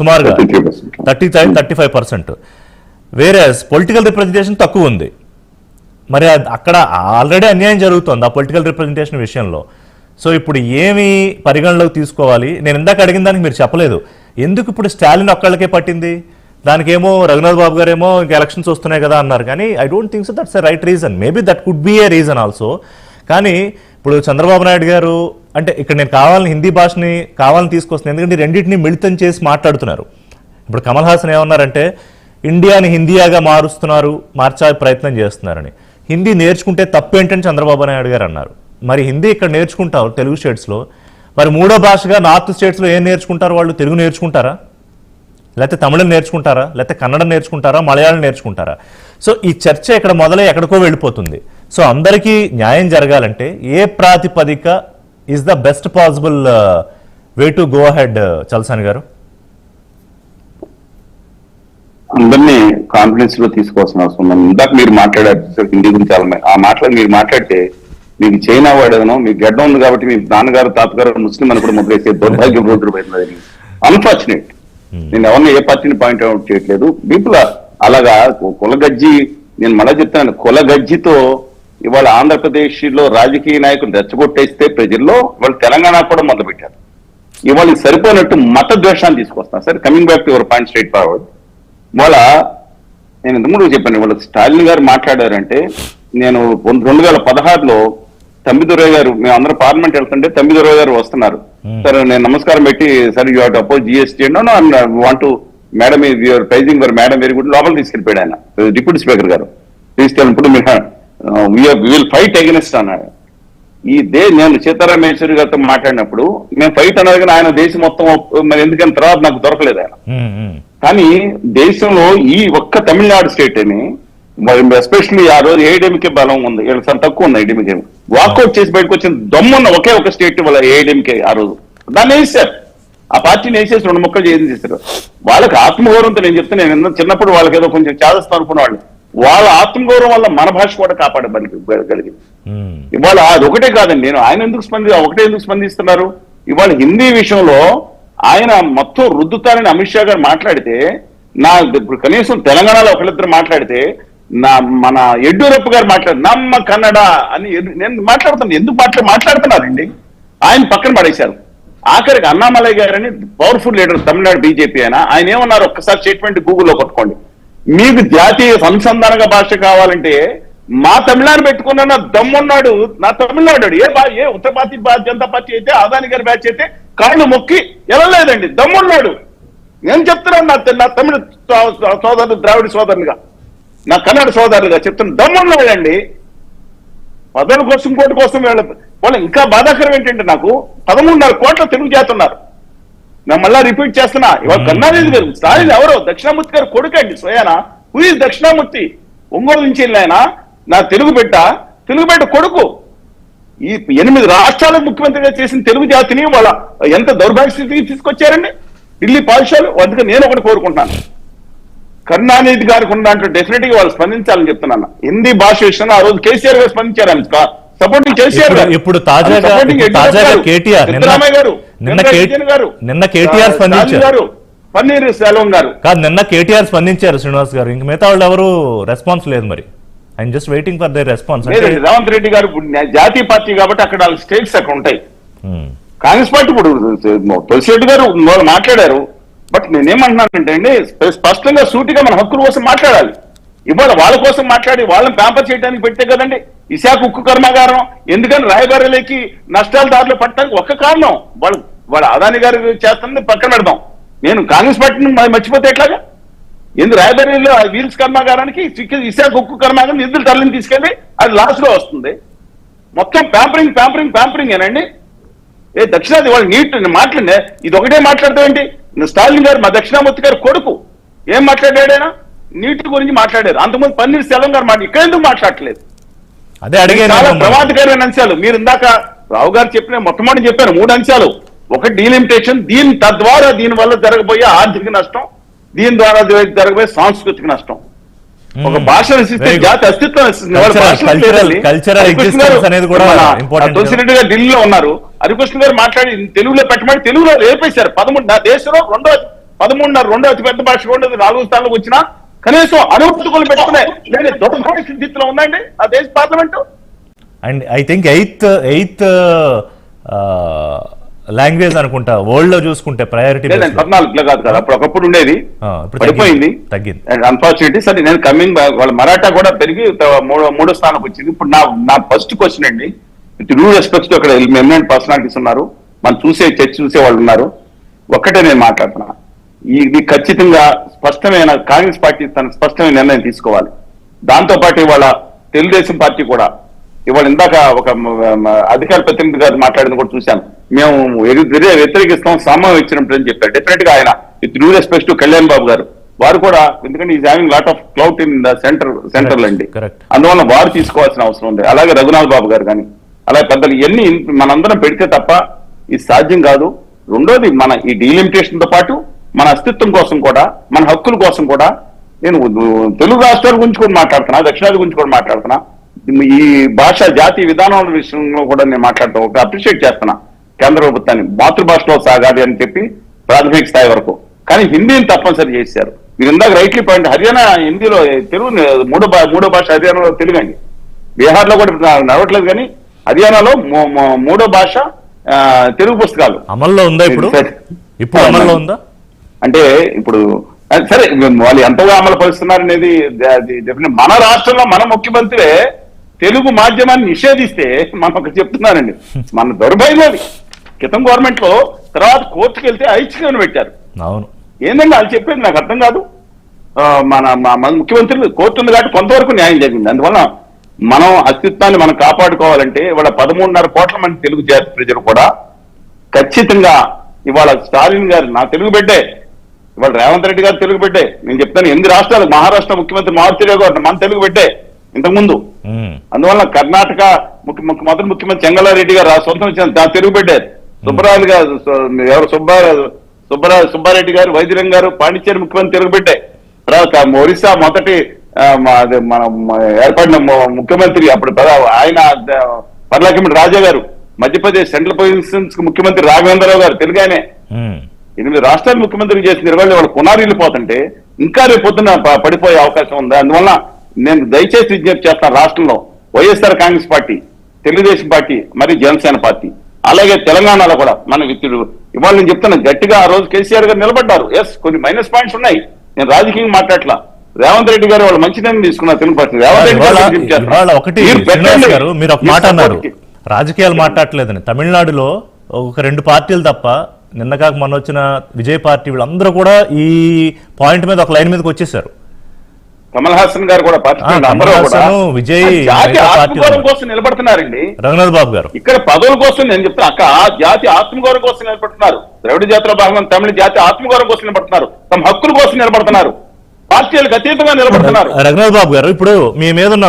సుమారుగా 33%. Thirty thirty five percent. వేరే political representation తక్కువ ఉంది. మరి అక్కడ ఆల్రెడీ అన్యాయం జరుగుతుంది ఆ పొలిటికల్ రిప్రజెంటేషన్ విషయంలో. సో ఇప్పుడు ఏమి పరిగణలోకి తీసుకోవాలి? నేను ఇందాక అడిగిన దానికి మీరు చెప్పలేదు. ఎందుకు ఇప్పుడు స్టాలిన్ ఒక్కళ్ళకే పట్టింది? దానికేమో రఘునాథ్ బాబు గారేమో ఇంకా ఎలక్షన్స్ వస్తున్నాయి కదా అన్నారు. కానీ I don't think so that's a right reason maybe that could be a reason also కానీ ఇప్పుడు చంద్రబాబు నాయుడు గారు అంటే ఇక్కడ నేను కావాలని హిందీ భాషని కావాలని తీసుకొస్తున్నాను ఎందుకంటే రెండింటిని మిళితం చేసి మాట్లాడుతున్నారు. ఇప్పుడు కమల్ హాసన్ ఏమన్నారంటే ఇండియాని హిందీయాగా మారుస్తున్నారు మార్చే ప్రయత్నం చేస్తున్నారని. హిందీ నేర్చుకుంటే తప్పేంటని చంద్రబాబు నాయుడు గారు అన్నారు. మరి హిందీ ఇక్కడ నేర్చుకుంటారు తెలుగు స్టేట్స్లో. మరి మూడో భాషగా నార్త్ స్టేట్స్లో ఏం నేర్చుకుంటారు వాళ్ళు? తెలుగు నేర్చుకుంటారా? లేకపోతే తమిళం నేర్చుకుంటారా? లేకపోతే కన్నడం నేర్చుకుంటారా? మలయాళం నేర్చుకుంటారా? సో ఈ చర్చ ఇక్కడ మొదలై ఎక్కడికో వెళ్ళిపోతుంది. సో అందరికీ న్యాయం జరగాలంటే ఏ ప్రాతిపదిక is the best possible way to go ahead Chalasani garu? అందరినీ కాన్ఫిడెన్స్లో తీసుకోవాల్సిన అవసరం ఉంది. ఇందాక మీరు మాట్లాడారు హిందీ గురించి ఆ మాటలు మీరు మాట్లాడితే మీకు చైనా వాడేదనో మీకు గడ్డ ఉంది కాబట్టి మీ నాన్నగారు తాతగారు ముస్లిం అని కూడా ముద్రేసే దౌర్భాగ్యం రోజులు పోయింది అన్ఫార్చునేట్ నేను ఎవరిని ఏ పార్టీని పాయింట్ అవుట్ చేయట్లేదు. పీపుల్ అలాగా కులగజ్జి నేను మళ్ళా చెప్తాను కులగజ్జితో ఇవాళ ఆంధ్రప్రదేశ్లో రాజకీయ నాయకులు రెచ్చగొట్టేస్తే ప్రజల్లో ఇవాళ తెలంగాణ కూడా మొదలుపెట్టారు. ఇవాళ ఇది సరిపోయినట్టు మత ద్వేషాన్ని తీసుకొస్తాను sir coming back to your point straightforward ఇవాళ నేను ఇంతకుముందు చెప్పాను ఇవాళ స్టాలిన్ గారు మాట్లాడారంటే నేను రెండు వేల పదహారులో తమ్మిదురయ్య గారు మేము అందరం పార్లమెంట్ వెళ్తుంటే తమ్మిదురయ్య గారు వస్తున్నారు. సార్ నేను నమస్కారం పెట్టి sir you had oppose GST want madam your praising for madam very good లోపల తీసుకెళ్ళిపోయాడు ఆయన డిప్యూటీ స్పీకర్ గారు. తీసుకెళ్ళినప్పుడు మీరు విల్ ఫైట్ అగెనిస్ట్ అన్నాడు. ఈ దే నేను సీతారామేశ్వరి గారితో మాట్లాడినప్పుడు మేము ఫైట్ అన్నది కానీ ఆయన దేశం మొత్తం మరి ఎందుకని తర్వాత నాకు దొరకలేదు ఆయన. కానీ దేశంలో ఈ ఒక్క తమిళనాడు స్టేట్ అని ఎస్పెషల్లీ ఆ రోజు ఏడెంకే బలం ఉంది. వీళ్ళకి చాలా తక్కువ ఉంది ఏడెంకే వాకౌట్ చేసి బయటకు వచ్చిన దమ్మున్న ఒకే ఒక స్టేట్ వాళ్ళ ఏడెంకే ఆ రోజు. దాన్ని వేసారు ఆ పార్టీని వేసేసి రెండు ముక్కలు చేసి చేశారు వాళ్ళకి ఆత్మగౌరవంతో నేను చెప్తే నేను చిన్నప్పుడు వాళ్ళకి ఏదో కొంచెం చేదస్తాను అనుకున్న వాళ్ళు. వాళ్ళ ఆత్మగౌరవం వల్ల మన భాష కూడా కాపాడగలిగింది. ఇవాళ అది ఒకటే కాదండి. నేను ఆయన ఎందుకు స్పంది ఒకటే ఎందుకు స్పందిస్తున్నారు? ఇవాళ హిందీ విషయంలో ఆయన మొత్తం రుద్దుతారని అమిత్ షా గారు మాట్లాడితే నా ఇప్పుడు కనీసం తెలంగాణలో ఒకళ్ళిద్దరు మాట్లాడితే నా మన యడ్యూరప్ప గారు మాట్లాడు నమ్మ కన్నడ అని నేను మాట్లాడుతాను ఎందుకు మాట్లా మాట్లాడుతున్నారండి? ఆయన పక్కన పడేశారు. ఆఖరికి అన్నామలై గారని పవర్ఫుల్ లీడర్ తమిళనాడు బీజేపీ ఆయన ఆయన ఏమన్నారు? ఒక్కసారి స్టేట్మెంట్ గూగుల్లో కొట్టుకోండి. మీకు జాతీయ సంసంధానక భాష కావాలంటే మా తమిళనాడు పెట్టుకున్న దమ్మున్నాడు నా తమిళనాడు ఏ బా ఏ ఉత్తర పార్టీ జనతా పార్టీ అయితే ఆదాని గారి బ్యాచ్ అయితే కాళ్ళు మొక్కి వెళ్ళలేదండి. దమ్మున్నాడు. నేను చెప్తున్నాను నా నా తమిళ సో- సోదరులు ద్రావిడ సోదరులుగా నా కన్నడ సోదరులుగా చెప్తున్న దమ్మున్నాడండి పదవుల కోసం కోటి కోసం వీళ్ళ వాళ్ళు ఇంకా బాధాకరం ఏంటంటే నాకు పదమూడున్నర కోట్ల తెలుగు చేస్తున్నారు నేను మళ్ళా రిపీట్ చేస్తున్నా. ఇవాళ కన్నారెడ్డి గారు స్టాలిన్ ఎవరో? దక్షిణామూర్తి గారు కొడుకండి స్వయాన. Who is Dakshinamurthy? ఒంగోలు నుంచి ఆయన నా తెలుగు బిడ్డ తెలుగు బిడ్డ కొడుకు. ఈ ఎనిమిది రాష్ట్రాల ముఖ్యమంత్రిగా చేసిన తెలుగు జాతిని వాళ్ళ ఎంత దౌర్భాగ్య స్థితికి తీసుకొచ్చారండి? ఢిల్లీ పాఠశాల అందుకే నేను ఒకటి కోరుకుంటున్నాను. కరుణానిధి గారికి ఉన్న దాంట్లో డెఫినెట్గా వాళ్ళు స్పందించాలని చెప్తున్నాను. హిందీ భాష విషయంలో ఆ రోజు కేసీఆర్ గారు స్పందించారు సపోర్టింగ్ కేసీఆర్ ఇప్పుడు- గారు. ఇప్పుడు తాజాగా తాజాగా కేటీఆర్ గారు. నిన్న నిన్న కేటీఆర్ స్పందించారు. పన్నీర్ సెల్వం గారు. కాదు నిన్న కేటీఆర్ స్పందించారు శ్రీనివాస్ గారు. ఇంక మిగతా వాళ్ళు ఎవరు రెస్పాన్స్ లేదు మరి. I'm just waiting for the response Revanth Reddy garu జాతీయ పార్టీ కాబట్టి అక్కడ వాళ్ళ స్టేట్స్ అక్కడ ఉంటాయి. కాంగ్రెస్ పార్టీ ఇప్పుడు తులసి రెడ్డి గారు వాళ్ళు మాట్లాడారు. బట్ నేనేమంటున్నానంటే అండి స్ప- స్పష్టంగా సూటిగా మన హక్కుల కోసం మాట్లాడాలి. ఇవాళ వాళ్ళ కోసం మాట్లాడి వాళ్ళని ప్యాంపర్ చేయడానికి పెట్టే కదండి. విశాఖ ఉక్కు కర్మాగారం ఎందుకని రాయబారాలకి నష్టాల దారిలో పట్టడానికి ఒక్క కారణం. వాళ్ళు వాళ్ళ అదాని గారు చేస్తుంది పక్కన పెడదాం. నేను కాంగ్రెస్ పార్టీని మర్చిపోతే ఎట్లాగా? ఎందుకు రాయబరేలీలో వీల్స్ కర్మాగారానికి చిక్కి- విశాఖ ఉక్కు కర్మాగారం నిధులు తరలిని తీసుకెళ్ళి అది లాస్ట్లో వస్తుంది. మొత్తం ప్యాంపరింగ్ ప్యాంపరింగ్ ప్యాంపరింగ్ ఏనండి? ఏ దక్షిణాది వాళ్ళు నీట్ మాట్లాడే ఇది ఒకటే మాట్లాడతావేంటి స్టాలిన్ గారు మా దక్షిణామూర్తి గారు కొడుకు. ఏం మాట్లాడాడైనా నీటి గురించి మాట్లాడారు. అంతకుముందు పన్నీర్ సెల్వం గారు మాట ఇక్కడ ఎందుకు మాట్లాడలేదు అదే అడిగాను చాలా. ప్రమాదకరమైన అంశాలు. మీరు ఇందాక రావు గారు చెప్పిన మొట్టమొదటి చెప్పారు మూడు అంశాలు. ఒకటి డీలిమిటేషన్ దీని తద్వారా దీని వల్ల జరగబోయే ఆర్థిక నష్టం దీని ద్వారా జరగబోయే సాంస్కృతిక నష్టం. ఒక. భాష good. జాతి అస్తిత్వం కూడా తులసిరెడ్డి గారు ఢిల్లీలో ఉన్నారు. హరికృష్ణ గారు మాట్లాడి తెలుగులో పెట్టమని తెలుగులో లేపేశారు. పదమూడు నా దేశంలో రెండో పదమూడున్నర రెండో అతి పెద్ద భాష ఉండదు నాలుగు స్థానాలకు వచ్చినా కనీసం అనుమతులు పెట్టుకునే నేను దుర్భాగ్య స్థితిలో ఉందండి ఆ దేశ parliament. And I think eighth eighth language అనుకుంటా వరల్డ్లో చూసుకుంటే ప్రయారిటీ పద్నాలుగులో కాదు కదా అప్పుడు ఒకప్పుడు ఉండేది. పడిపోయింది. తగ్గింది. అన్ఫార్చునేట్లీ సరే నేను కమింగ్ వాళ్ళ మరాఠా కూడా పెరిగి మూడో మూడో స్థానం వచ్చింది. ఇప్పుడు నా నా ఫస్ట్ క్వశ్చన్ అండి. విత్ న్యూ రెస్పెక్ట్స్ అక్కడ ఎమినెంట్ పర్సనాలిటీస్ ఉన్నారు. మనం చూసే చర్చ చూసే వాళ్ళు ఉన్నారు. ఒక్కటే నేను మాట్లాడుతున్నా. ఇది ఖచ్చితంగా స్పష్టమైన కాంగ్రెస్ పార్టీ తన స్పష్టమైన నిర్ణయం తీసుకోవాలి. దాంతో పాటు ఇవాళ తెలుగుదేశం పార్టీ కూడా ఇవాళ ఇందాక ఒక అధికార ప్రతినిధి గారు మాట్లాడింది కూడా చూశాను. మేము వ్యతిరేకిస్తాం సామం ఇచ్చినప్పుడు అని చెప్పారు. డెఫినెట్గా ఆయన with due respect to Kalyan Babu garu. వారు కూడా ఎందుకంటే is having lot of clout in the centre centre అండి. అందువల్ల వారు తీసుకోవాల్సిన అవసరం ఉంది. అలాగే రఘునాథ్ బాబు గారు కానీ అలాగే పెద్దలు ఇవన్నీ మనందరం పెడితే తప్ప ఇది సాధ్యం కాదు. రెండోది మన ఈ డీలిమిటేషన్తో పాటు మన అస్తిత్వం కోసం కూడా మన హక్కుల కోసం కూడా నేను తెలుగు రాష్ట్రాల గురించి కూడా మాట్లాడుతున్నా దక్షిణాది గురించి కూడా మాట్లాడుతున్నా. ఈ భాష జాతీయ విధానాల విషయంలో కూడా నేను మాట్లాడుతూ ఒక అప్రిషియేట్ చేస్తున్నా. కేంద్ర ప్రభుత్వాన్ని మాతృభాషలో సాగాలి అని చెప్పి ప్రాథమిక స్థాయి వరకు. కానీ హిందీని తప్పనిసరి చేశారు. మీరు ఇందాక రైట్లీ పాయింట్ హర్యానా హిందీలో తెలుగు మూడో మూడో భాష హర్యానాలో తెలుగు అండి బీహార్లో కూడా నడవట్లేదు కానీ హర్యానాలో మూడో భాష తెలుగు పుస్తకాలు. అమల్లో ఉందా ఇప్పుడు. ఇప్పుడు అమల్లో ఉందా? అంటే ఇప్పుడు సరే వాళ్ళు ఎంతగా అమలు పరుస్తున్నారు అనేది మన రాష్ట్రంలో మన ముఖ్యమంత్రి తెలుగు మాధ్యమాన్ని నిషేధిస్తే మనం ఒక చెప్తున్నానండి. మన దౌర్భాగ్యం అది క్రితం గవర్నమెంట్లో తర్వాత కోర్టుకు వెళ్తే ఐచ్ఛికను పెట్టారు. అవును. ఏంటంటే వాళ్ళు చెప్పేది నాకు అర్థం కాదు. మన మన ముఖ్యమంత్రులు కోర్టు ఉంది కాబట్టి కొంతవరకు న్యాయం జరిగింది. అందువల్ల మనం అస్తిత్వాన్ని మనం కాపాడుకోవాలంటే ఇవాళ పదమూడున్నర కోట్ల మంది తెలుగు జాతి ప్రజలు కూడా ఖచ్చితంగా ఇవాళ స్టాలిన్ గారు నా తెలుగు బిడ్డే ఇవాళ రేవంత్ రెడ్డి గారు తెలుగు బిడ్డే నేను చెప్తాను ఎనిమిది రాష్ట్రాలు మహారాష్ట్ర ముఖ్యమంత్రి మారుతిరావు గారు మన తెలుగు బిడ్డే ఇంతకుముందు. అందువల్ల కర్ణాటక ముఖ్య మొదటి ముఖ్యమంత్రి చెంగలారెడ్డి గారు ఆ సొంతం వచ్చిన తెలుగు పెట్టారు సుబ్బరాజు గారు ఎవరు? సుబ్బారావు సుబ్బరాజు సుబ్బారెడ్డి గారు వైద్యరంగ గారు పాండిచ్చేరి ముఖ్యమంత్రి తెలుగు పెట్టే. తర్వాత ఒరిస్సా మొదటి మన ఏర్పడిన ముఖ్యమంత్రి అప్పుడు ఆయన పర్లాకిమిడి రాజా గారు మధ్యప్రదేశ్ సెంట్రల్ పొజిషన్స్ ముఖ్యమంత్రి రాఘవేంద్రరావు గారు తెలుగు ఆయనే. ఉమ్. ఎనిమిది రాష్ట్రాలు ముఖ్యమంత్రి చేసిన నిర్వహణ వాళ్ళు పునారి వెళ్ళిపోతుంటే ఇంకా రేపు పొద్దున పడిపోయే అవకాశం ఉంది? అందువల్ల నేను దయచేసి విజ్ఞప్తి చేస్తాను రాష్ట్రంలో YSR Congress party Telugu Desam party మరియు జనసేన పార్టీ అలాగే తెలంగాణలో కూడా మన విత్తుడు ఇవాళ నేను చెప్తాను గట్టిగా ఆ రోజు కేసీఆర్ గారు నిలబడ్డారు. ఎస్ కొన్ని మైనస్ పాయింట్స్ ఉన్నాయి. నేను రాజకీయంగా మాట్లాడలా రేవంత్ రెడ్డి గారు వాళ్ళు మంచి నిర్ణయం తీసుకున్నారు తెలుగు పార్టీ. రేవంత్ రెడ్డి గారు మీరు మీరు ఒక మాట అన్నారు. రాజకీయాలు మాట్లాడలేదని తమిళనాడులో ఒక రెండు పార్టీలు తప్ప నిన్న కాక మొన్న వచ్చిన విజయ్ పార్టీ వీళ్ళందరూ కూడా ఈ పాయింట్ మీద ఒక లైన్ మీదకి వచ్చేసారు. కమల్ హాసన్ గారు కూడా విజయ్, ఆత్మగౌరవం. కోసం నిలబడుతున్నారండి. రఘునాథ్ బాబు గారు. ఇక్కడ పదవుల కోసం నేను చెప్తున్నా అక్క ఆ జాతి ఆత్మగౌరవం కోసం నిలబడుతున్నారు. ద్రవిడ జాతిలో భాగంగా తమిళ జాతి ఆత్మగౌరవం కోసం నిలబడుతున్నారు. తమ హక్కుల కోసం నిలబడుతున్నారు. పార్టీలకు అతీతంగా నిలబడుతున్నారు. రఘునాథ్ బాబు గారు ఇప్పుడు మీ మీద ఉన్న